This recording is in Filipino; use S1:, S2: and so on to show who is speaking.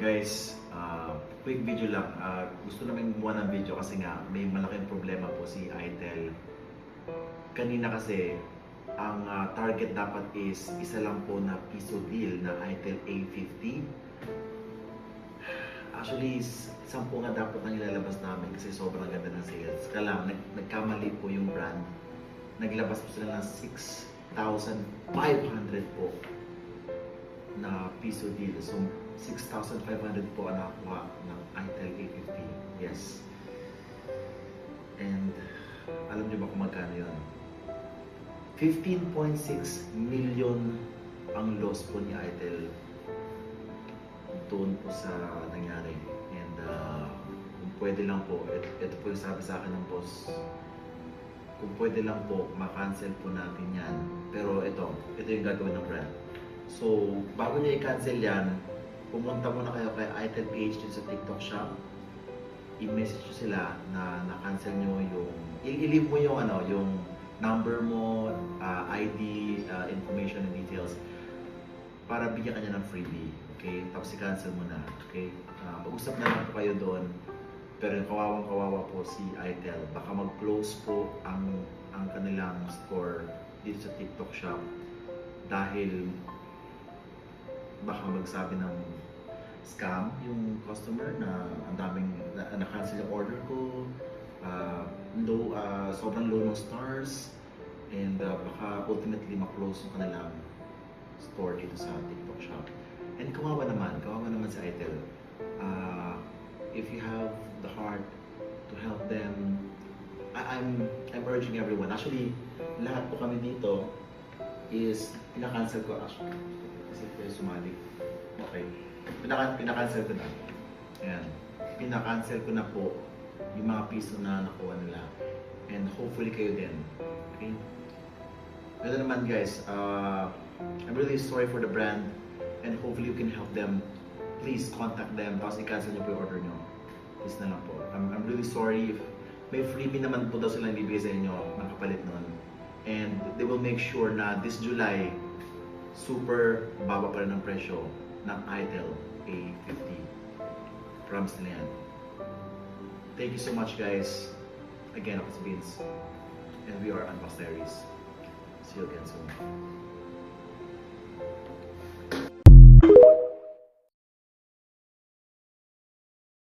S1: Guys, ah, quick video lang. Ah, gusto namin gumawa ng video kasi nga may malaking problema po si Itel. Kanina kasi, ang ah, target dapat is isa lang po na piso deal na Itel A50. Actually, sampu nga dapat ang ilalabas namin kasi sobrang ganda ng sales. Kaya lang, nag nagkamali po yung brand. Naglabas po sila ng 6,500 po na piso deal. So, 6,500 po ang nakuha ng Itel A50. Yes. And, alam niyo ba kung magkano yun? 15.6 million ang loss po ni Itel doon po sa nangyari. And, uh, kung pwede lang po, ito, ito po yung sabi sa akin ng boss, kung pwede lang po, ma-cancel po natin yan. Pero ito, ito yung gagawin ng brand. So, bago niya i-cancel yan, pumunta muna kayo kay Itel page dun sa TikTok shop. I-message nyo sila na na-cancel nyo yung, i-leave mo yung ano, yung number mo, ah, ID, ah, information and details para bigyan kanya ng freebie. Okay? Tapos i-cancel mo na. Okay? Ah, mag-usap na lang kayo doon. Pero yung kawawang kawawa po si Itel, baka mag-close po ang ang kanilang store dito sa TikTok shop dahil baka magsabi ng scam yung customer na ang daming na, na-cancel yung order ko. Uh, low, ah, sobrang low ng stars. And ah, baka ultimately ma-close yung kanilang store dito sa TikTok shop. And kawawa naman kawawa naman si Itel Ah, if you have the heart to help them I- I'm I'm urging everyone. Actually lahat po kami dito is pinakancel ko actually kasi kayo sumali. Okay. Pinaka, pinakancel ko na. Ayan. Pinakancel ko na po yung mga piso na nakuha nila. And hopefully kayo din. Okay? Ito naman guys uh, I'm really sorry for the brand. And hopefully you can help them. Please contact them. Tapos i-cancel nyo po yung order nyo please na lang po. I'm, I'm really sorry if may freebie naman po daw silang bibigay sa inyo. Ng kapalit nun. And they will make sure na this July super baba pa rin ang presyo ng Itel A50 promise nila yan. Thank you so much guys. Again ako si Vince. And we are Unbox Diaries. See you again soon